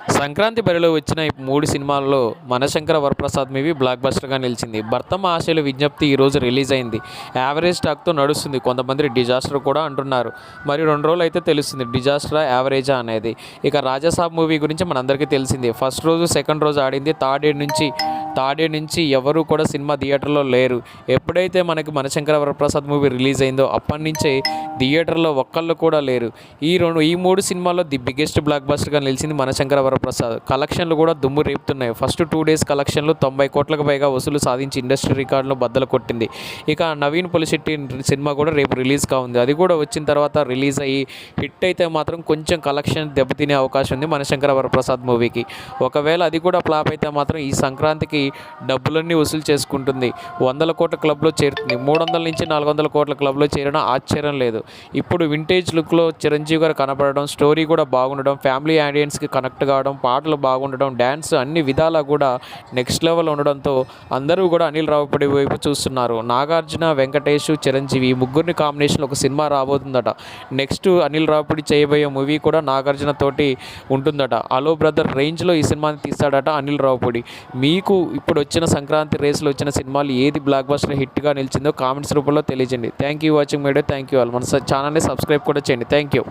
సంక్రాంతి బరిలో వచ్చిన ఈ మూడు సినిమాల్లో మనశంకర వరప్రసాద్ మీవి బ్లాక్ బస్టర్గా నిలిచింది. భర్తమ్మ ఆశల విజ్ఞప్తి ఈరోజు రిలీజ్ అయింది. యావరేజ్ టాక్తో నడుస్తుంది. కొంతమంది డిజాస్టర్ కూడా అంటున్నారు. మరి రెండు రోజులు అయితే తెలుస్తుంది. డిజాస్టరా యావరేజా అనేది. ఇక రాజాసాబ్ మూవీ గురించి మనందరికీ తెలిసింది. ఫస్ట్ రోజు సెకండ్ రోజు ఆడింది థర్డ్ డే నుంచి థర్డ్ నుంచి ఎవరు కూడా సినిమా థియేటర్లో లేరు. ఎప్పుడైతే మనకి మనశంకర వరప్రసాద్ మూవీ రిలీజ్ అయిందో అప్పటి నుంచే థియేటర్లో ఒక్కళ్ళు కూడా లేరు. ఈ రెండు ఈ మూడు సినిమాల్లో ది బిగ్గెస్ట్ బ్లాక్ బస్టర్గా నిలిచింది మనశంకర వరప్రసాద్. కలెక్షన్లు కూడా దుమ్ము రేపుతున్నాయి. ఫస్ట్ టూ డేస్ కలెక్షన్లు తొంభై కోట్లకు పైగా వసూలు సాధించి ఇండస్ట్రీ రికార్డులు బద్దలు కొట్టింది. ఇక నవీన్ పులిశెట్టి సినిమా కూడా రేపు రిలీజ్ కావుంది అది కూడా వచ్చిన తర్వాత రిలీజ్ అయ్యి హిట్ అయితే మాత్రం కొంచెం కలెక్షన్ దెబ్బతినే అవకాశం ఉంది మనశంకర వరప్రసాద్ మూవీకి. ఒకవేళ అది కూడా ఫ్లాప్ అయితే మాత్రం ఈ సంక్రాంతికి డబ్బులన్నీ వసూలు చేసుకుంటుంది. వందల కోట్ల క్లబ్లో చేరుతుంది. మూడు వందల నుంచి నాలుగు వందల కోట్ల క్లబ్లో చేరడం ఆశ్చర్యం లేదు. ఇప్పుడు వింటేజ్ లుక్లో చిరంజీవి గారు కనపడడం స్టోరీ కూడా బాగుండడం ఫ్యామిలీ ఆడియన్స్కి కనెక్ట్ కావడం పాటలు బాగుండడం డ్యాన్స్ అన్ని విధాలా కూడా నెక్స్ట్ లెవెల్ ఉండడంతో అందరూ కూడా అనిల్ రావుపడి వైపు చూస్తున్నారు. నాగార్జున వెంకటేష్ చిరంజీవి ఈ ముగ్గురిని కాంబినేషన్లో ఒక సినిమా రాబోతుందట. నెక్స్ట్ అనిల్ రావుపడి చేయబోయే మూవీ కూడా నాగార్జున తోటి ఉంటుందట. అలో బ్రదర్ రేంజ్లో ఈ సినిమాని తీస్తాడట అనిల్ రావుపూడి. మీకు ఇప్పుడు వచ్చిన సంక్రాంతి రేస్లో వచ్చిన సినిమాలు ఏది బ్లాక్ బస్టర్ హిట్గా నిలిచిందో కామెంట్స్ రూపంలో తెలియజేయండి. థ్యాంక్ యూ వాచింగ్ మీడియో థ్యాంక్ యూ ఆల్. మన ఛానల్ని సబ్స్క్రైబ్ కూడా చేయండి. Thank you.